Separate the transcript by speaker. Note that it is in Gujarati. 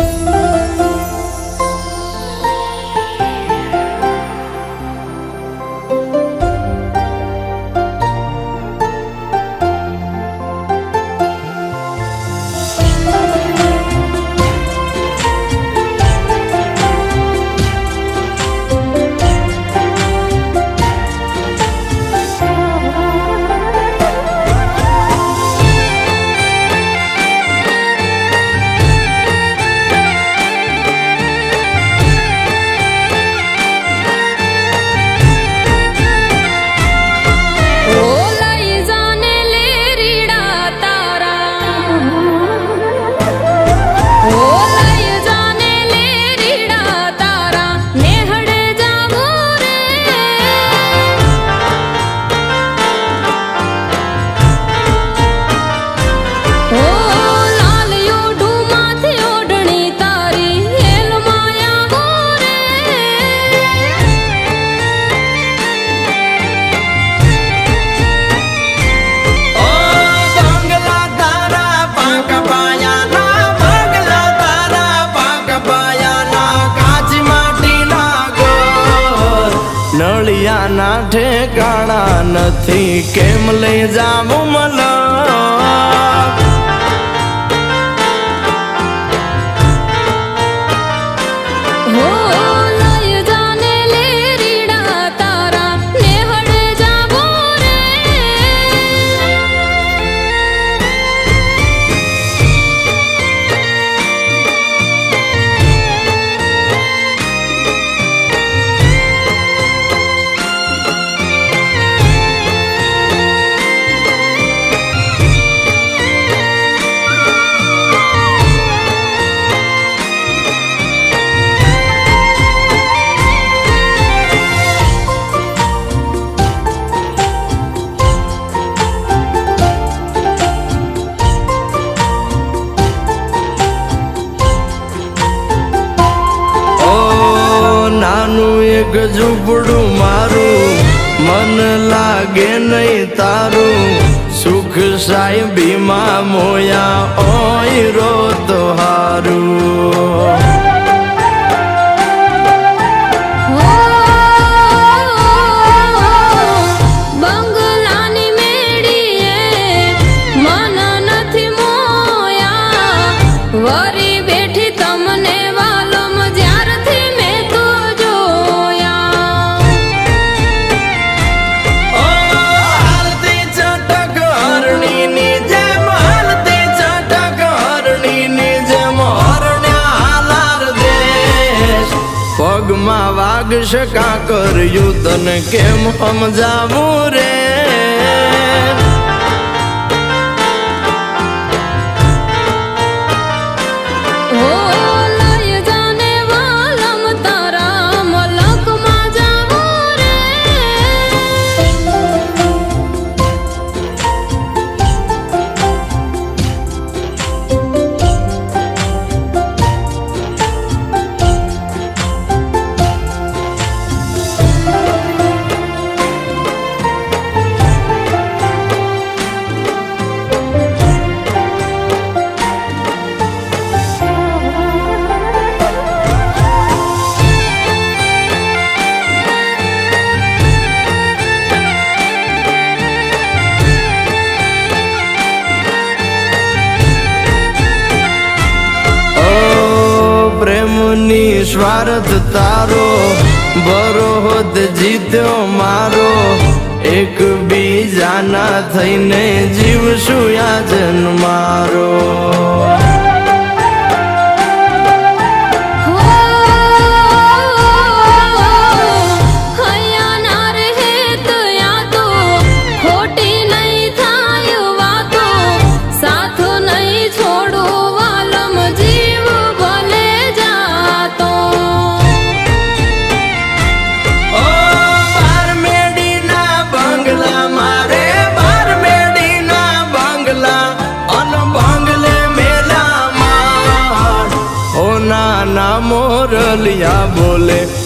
Speaker 1: Thank you. ઠેકાણા નથી. કેમ લઈ જાવું મને? ઝૂંપડું મારું. મન લાગે નહીં તારું. સુખ સાહેબીમાં મોયા ઓય રો તો હારું.
Speaker 2: What? માં
Speaker 1: વાગશ કા કર્યું તને કેમ સમજાવું રે? ની સ્વાર્થ તારો બરોહદ જીત્યો મારો. એક બીજાના થઈને જીવશું યાદ વાદળિયા બોલે.